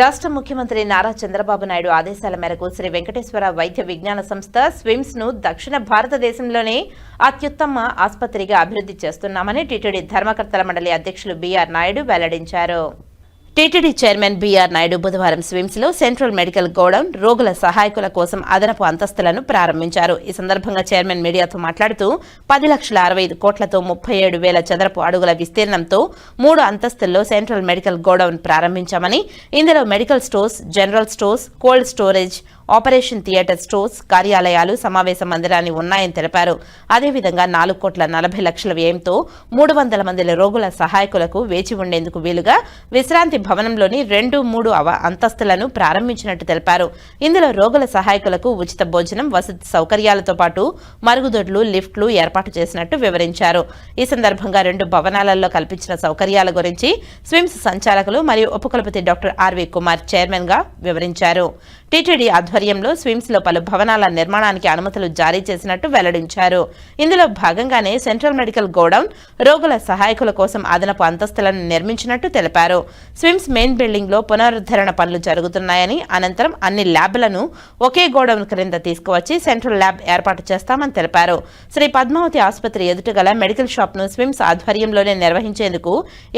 రాష్ట్ర ముఖ్యమంత్రి నారా చంద్రబాబు నాయుడు ఆదేశాల మేరకు శ్రీ వెంకటేశ్వర వైద్య విజ్ఞాన సంస్థ స్విమ్స్ను దక్షిణ భారతదేశంలోనే అత్యుత్తమ ఆసుపత్రిగా అభివృద్ధి చేస్తున్నామని టీటీడీ ధర్మకర్తల మండలి అధ్యక్షులు బీఆర్ నాయుడు వెల్లడించారు. టీటీడీ చైర్మన్ బీఆర్ నాయుడు బుధవారం స్విమ్స్లో సెంట్రల్ మెడికల్ గోడౌన్ రోగుల సహాయకుల కోసం అదనపు అంతస్తులను ప్రారంభించారు. ఈ సందర్భంగా చైర్మన్ మీడియాతో మాట్లాడుతూ పది లక్షల అరవై ఐదు కోట్లతో ముప్పై ఏడు వేల చదరపు అడుగుల విస్తీర్ణంతో మూడు అంతస్తుల్లో సెంట్రల్ మెడికల్ గోడౌన్ ప్రారంభించామని ఇందులో medical stores general stores cold storage operation theatre stores కార్యాలయాలు సమావేశ మందిరాన్ని ఉన్నాయని తెలిపారు. అదేవిధంగా నాలుగు కోట్ల నలభై లక్షల వ్యయంతో మూడు వందల మంది రోగుల సహాయకులకు వేచి ఉండేందుకు వీలుగా విశ్రాంతి భవనంలోని రెండు మూడు అవ అంతస్తులను ప్రారంభించినట్టు తెలిపారు. ఇందులో రోగుల సహాయకులకు ఉచిత భోజనం వసతి సౌకర్యాలతో పాటు మరుగుదొడ్లు లిఫ్ట్లు ఏర్పాటు చేసినట్టు వివరించారు. ఈ సందర్భంగా రెండు భవనాలలో కల్పించిన సౌకర్యాల గురించి స్విమ్స్ సంచాలకులు మరియు ఉపకులపతి డాక్టర్ ఆర్వి కుమార్ చైర్మన్గా వివరించారు. టీటీడీ ఆధ్వర్యంలో స్విమ్స్లో పలు భవనాల నిర్మాణానికి అనుమతులు జారీ చేసినట్టు వెల్లడించారు. ఇందులో భాగంగానే సెంట్రల్ మెడికల్ గోడౌన్ రోగుల సహాయకుల కోసం అదనపు అంతస్తులను నిర్మించినట్టు తెలిపారు. స్విమ్స్ మెయిన్ బిల్డింగ్లో పునరుద్ధరణ పనులు జరుగుతున్నాయని అనంతరం అన్ని ల్యాబ్లను ఒకే గోడౌన్ క్రింద తీసుకువచ్చి సెంట్రల్ ల్యాబ్ ఏర్పాటు చేస్తామని తెలిపారు. శ్రీ పద్మావతి ఆసుపత్రి ఎదుట గల మెడికల్ షాప్ను స్విమ్స్ ఆధ్వర్యంలోనే నిర్వహించేందుకు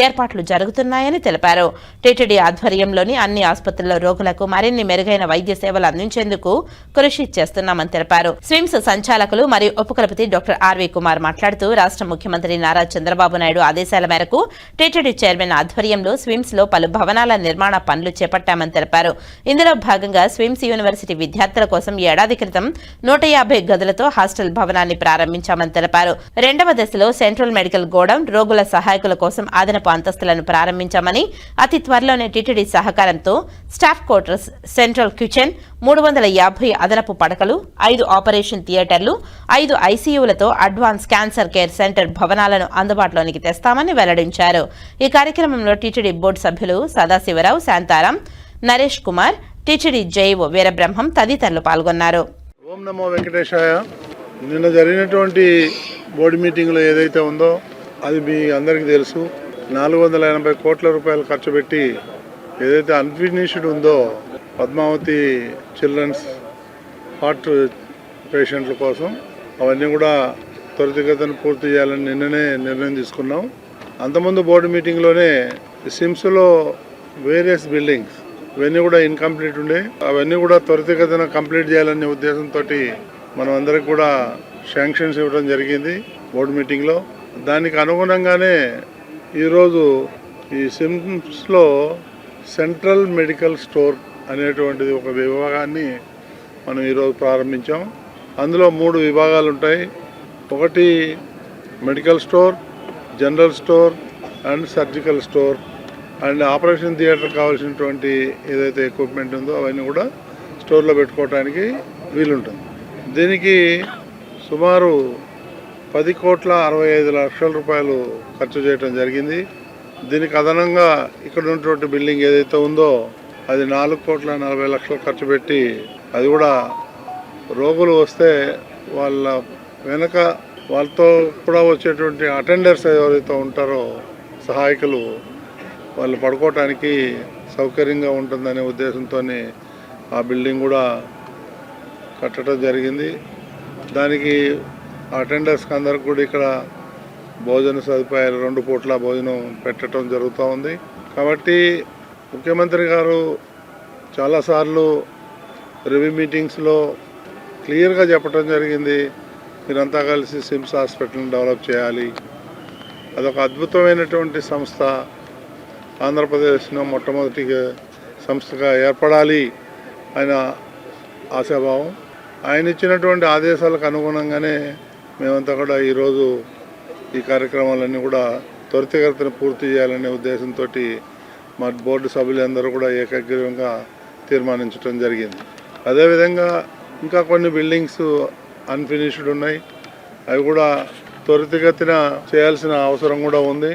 ఏర్పాట్లు జరుగుతున్నాయని తెలిపారు. టీటీడీ ఆధ్వర్యంలోని అన్ని ఆసుపత్రుల్లో రోగులకు మరిన్ని మెరుగైన వైద్య సేవలు అందించేందుకు కృషి చేస్తున్నామని తెలిపారు. స్విమ్స్ సంచాలకులు మరియు ఉపకులపతి డాక్టర్ ఆర్వి కుమార్ మాట్లాడుతూ రాష్ట్ర ముఖ్యమంత్రి నారా చంద్రబాబు నాయుడు ఆదేశాల మేరకు టీటీడీ చైర్మన్ ఆధ్వర్యంలో స్విమ్స్లో పలు భవనాల నిర్మాణ పనులు చేపట్టామని తెలిపారు. ఇందులో భాగంగా స్విమ్స్ యూనివర్సిటీ విద్యార్థుల కోసం ఏడాది క్రితం నూట యాభై గదులతో హాస్టల్ భవనాన్ని ప్రారంభించామని తెలిపారు. రెండవ దశలో సెంట్రల్ మెడికల్ గోడౌన్ రోగుల సహాయకుల కోసం అదనపు అంతస్తులను ప్రారంభించామని అతి త్వరలోనే టీటీడీ సహకారంతో స్టాఫ్ క్వార్టర్స్ సెంట్రల్ కిచెన్ మూడు వందల యాభై అదనపు పడకలు ఐదు ఆపరేషన్ థియేటర్లు ఐదు ఐసీయూలతో అడ్వాన్స్ క్యాన్సర్ కేర్ సెంటర్ భవనాలను అందుబాటులోనికి తెస్తామని వెల్లడించారు. ఈ కార్యక్రమంలో టీటీడీ బోర్డు సభ్యులు సదాశివరావు శాంతారాం నరేష్ కుమార్ టీటీడీ జైఓ వీరబ్రహ్మం తదితరులు పాల్గొన్నారు. ఓం నమో వెంకటేశాయ. నిన్న జరిగినటువంటి బోర్డు మీటింగ్లో ఏదైతే ఉందో అది మీ అందరికీ తెలుసు. నాలుగు వందల ఎనభై కోట్ల రూపాయలు ఖర్చు పెట్టి ఏదైతే అన్ఫినిష్డ్ ఉందో పద్మావతి చిల్డ్రన్స్ హార్ట్ పేషెంట్ల కోసం అవన్నీ కూడా త్వరితగతిన పూర్తి చేయాలని నిన్ననే నిర్ణయం తీసుకున్నాం. అంతకుముందు బోర్డు మీటింగ్లోనే సిమ్స్లో వేరియస్ బిల్డింగ్స్ ఇవన్నీ కూడా ఇన్కంప్లీట్ ఉండే. అవన్నీ కూడా త్వరితగతిన కంప్లీట్ చేయాలనే ఉద్దేశంతో మనం అందరికి కూడా శాంక్షన్స్ ఇవ్వడం జరిగింది బోర్డు మీటింగ్లో. దానికి అనుగుణంగానే ఈరోజు ఈ సిమ్స్లో సెంట్రల్ మెడికల్ స్టోర్ అనేటువంటిది ఒక విభాగాన్ని మనం ఈరోజు ప్రారంభించాం. అందులో మూడు విభాగాలు ఉంటాయి. ఒకటి medical store general store and surgical store. And operation theatre కావాల్సినటువంటి ఏదైతే ఎక్విప్మెంట్ ఉందో అవన్నీ కూడా స్టోర్లో పెట్టుకోవడానికి వీలుంటుంది. దీనికి సుమారు పది కోట్ల అరవై ఐదు లక్షల రూపాయలు ఖర్చు చేయడం జరిగింది. దీనికి అదనంగా ఇక్కడ ఉన్నటువంటి బిల్డింగ్ ఏదైతే ఉందో అది నాలుగు కోట్ల నలభై లక్షలు ఖర్చు పెట్టి అది కూడా రోగులు వస్తే వాళ్ళ వెనక వాళ్ళతో కూడా వచ్చేటువంటి అటెండర్స్ ఎవరైతే ఉంటారో సహాయకులు వాళ్ళు పడుకోవటానికి సౌకర్యంగా ఉంటుందనే ఉద్దేశంతో ఆ బిల్డింగ్ కూడా కట్టడం జరిగింది. దానికి అటెండర్స్కి అందరికి కూడా ఇక్కడ భోజన సదుపాయాలు రెండు పూట్ల భోజనం పెట్టడం జరుగుతూ ఉంది. కాబట్టి ముఖ్యమంత్రి గారు చాలాసార్లు రివ్యూ మీటింగ్స్లో క్లియర్గా చెప్పడం జరిగింది. మీరంతా కలిసి సిమ్స్ హాస్పిటల్ని డెవలప్ చేయాలి. అదొక అద్భుతమైనటువంటి సంస్థ. ఆంధ్రప్రదేశ్లో మొట్టమొదటిగా సంస్థగా ఏర్పడాలి ఆయన ఆశాభావం. ఆయన ఇచ్చినటువంటి ఆదేశాలకు అనుగుణంగానే మేమంతా కూడా ఈరోజు ఈ కార్యక్రమాలన్నీ కూడా త్వరితగతిన పూర్తి చేయాలనే ఉద్దేశంతో మా బోర్డు సభ్యులందరూ కూడా ఏకగ్రీవంగా తీర్మానించడం జరిగింది. అదేవిధంగా ఇంకా కొన్ని బిల్డింగ్స్ అన్ఫినిష్డ్ ఉన్నాయి. అవి కూడా త్వరితగతిన చేయాల్సిన అవసరం కూడా ఉంది.